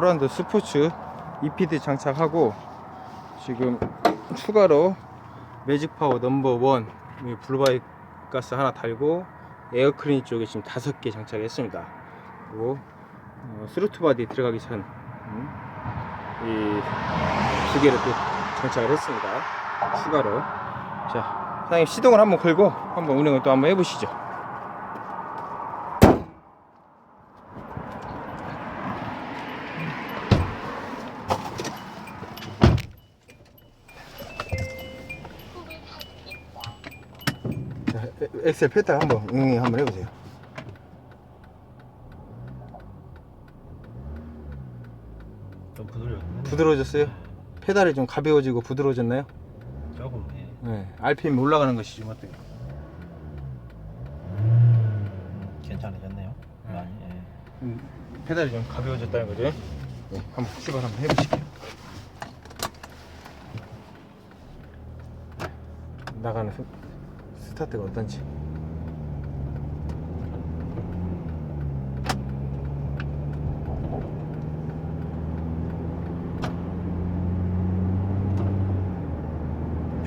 호란드 스포츠 EPD 장착하고 지금 추가로 매직 파워 넘버 원 블루바이 가스 하나 달고 에어클린 쪽에 지금 다섯 개 장착했습니다. 그리고 어, 스루트 바디 들어가기 전 이두 개를 또 장착을 했습니다. 추가로 자 사장님 시동을 한번 걸고 한번 운행을 또 한번 해보시죠. 엑셀 페달 한번 응용 한번 해보세요. 좀 부드러웠네. 부드러워졌어요? 페달이 좀 가벼워지고 부드러워졌나요? 조금 예. 네. RPM 올라가는 것이 좀 어때요? 괜찮아졌네요. 네. 많이. 예. 음, 페달이 좀 가벼워졌다는 거죠? 네. 한번 출발 한번 해보실게요. 나가는 스, 스타트가 어떤지.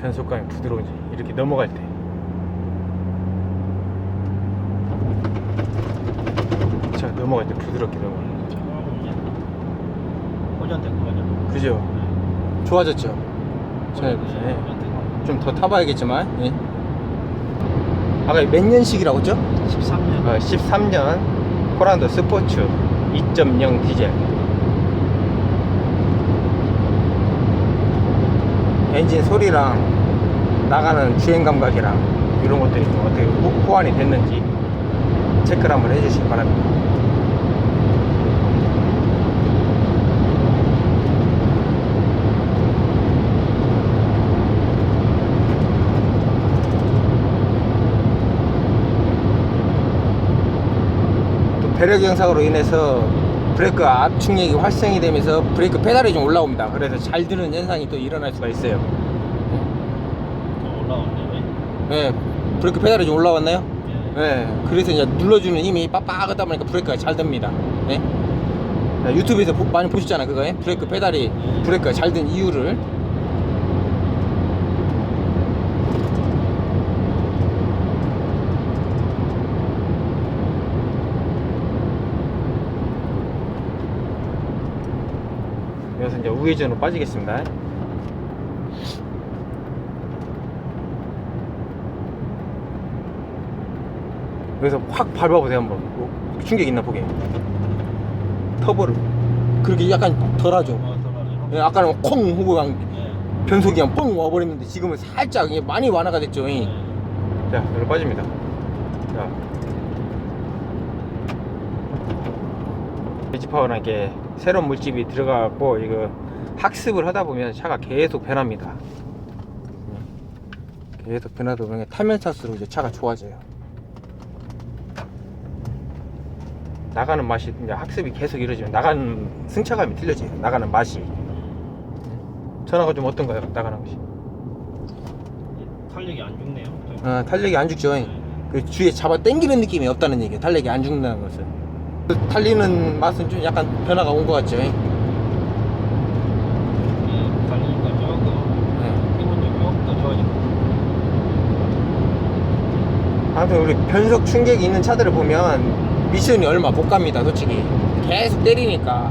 변속감이 부드러운지 이렇게 넘어갈 때 자 넘어갈 때 부드럽게 넘어가 조금 이제 호전된 거죠. 그죠? 좋아졌죠? 자, 네. 호전된 좀더 타봐야겠지만 예. 아까 몇 년식이라고 했죠? 거. 13년. 어, 13년 호란도 스포츠 2.0 디젤 엔진 소리랑 나가는 주행 감각이랑 이런 것들이 좀 어떻게 호, 호환이 됐는지 체크를 한번 해주시기 바랍니다 배력 영상으로 인해서 브레이크 압축력이 활성이 되면서 브레이크 페달이 좀 올라옵니다. 그래서 잘 드는 현상이 또 일어날 수가 있어요. 좀 올라오네. 네, 브레이크 페달이 좀 올라왔나요? 예. 네, 그래서 이제 눌러주는 힘이 빡빡하다 보니까 브레이크가 잘 됩니다. 네? 자, 유튜브에서 보- 많이 보셨잖아요, 그거. 브레이크 페달이 브레이크가 잘 된 이유를. 여기서 이제 우회전으로 빠지겠습니다. 여기서 확 밟아보세요 한번 뭐, 충격 있나 보게 터보를 그렇게 약간 덜하죠 뭐 돌아가죠. 예, 아까는 콩 하고 그냥 예. 변속이 그냥 뻥 와버렸는데 지금은 살짝 많이 완화가 됐죠 예. 예. 자 여기로 빠집니다 자 베지파워랑 이렇게 새로운 물집이 들어가고 이거 학습을 하다 보면 차가 계속 변합니다 예. 계속 변하다 보면 타면 탈수록 이제 차가 좋아져요 나가는 맛이 이제 학습이 계속 이루어지면 나가는 승차감이 틀려져요 나가는 맛이 전화가 좀 어떤가요 나가는 것이 탄력이 안 죽네요. 좀. 아, 탄력이 안 죽죠. 그 주위에 잡아 당기는 느낌이 없다는 얘기예요. 탄력이 안 죽는다는 것은. 그 달리는 맛은 좀 약간 변화가 온 것 같죠. 예. 달리니까 조금 네. 기분이 조금 더 좋아지고. 아무튼 우리 변속 충격이 있는 차들을 보면 미션이 얼마 못 갑니다. 솔직히 계속 때리니까.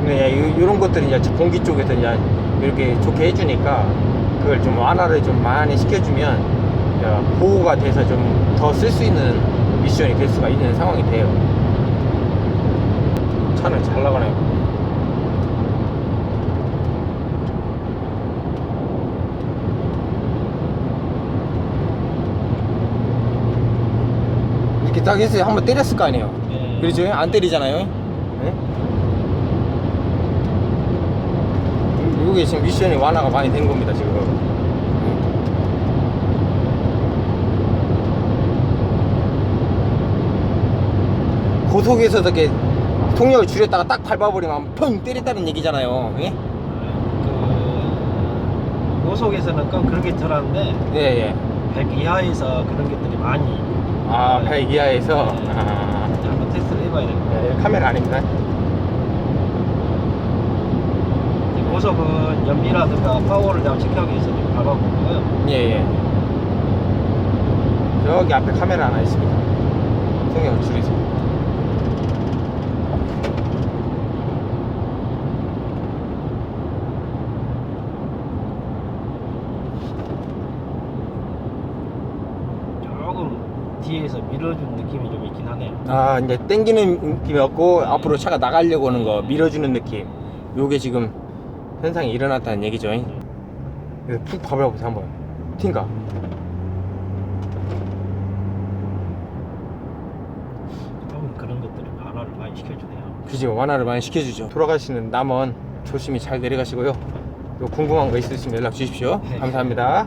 근데 이런 것들이 이제 공기 쪽에서 이제 이렇게 좋게 해주니까 그걸 좀 완화를 좀 많이 시켜주면 이제 보호가 돼서 좀 더 쓸 수 있는 미션이 될 수가 있는 상황이 돼요. 차는 잘 나가네요. 이렇게 딱 해서 한번 때렸을 거 아니에요. 예. 그렇죠? 안 때리잖아요. 네? 이게 지금 미션이 완화가 많이 된 겁니다, 지금. 고속에서 이렇게 통력을 줄였다가 딱 밟아버리면 펑 때렸다는 얘기잖아요. 예? 그 고속에서는 꼭 그런 게 덜한데 예, 예. 100 이하에서 그런 것들이 많이 아, 100 이하에서. 네. 아, 한번 테스트를 해봐야 됩니다. 예, 카메라 아닙니다. 고속은 연비라든가 파워를 체크하기 위해서 좀 밟아보고요. 예 예 저기 앞에 카메라 하나 있습니다 성형 줄이세요 조금 뒤에서 밀어준 느낌이 좀 있긴 하네요. 아 이제 땡기는 느낌이었고 앞으로 차가 나가려고 하는 거 밀어주는 느낌. 요게 지금 현상이 일어났다는 얘기죠. 그래서 푹 봐보세요 한번. 틴가? 조금 그런 것들이 변화를 많이 시켜주네요. 그죠 완화를 많이 시켜주죠. 돌아가시는 남은 조심히 잘 내려가시고요. 요 궁금한 거 있으시면 연락 주십시오. 네. 감사합니다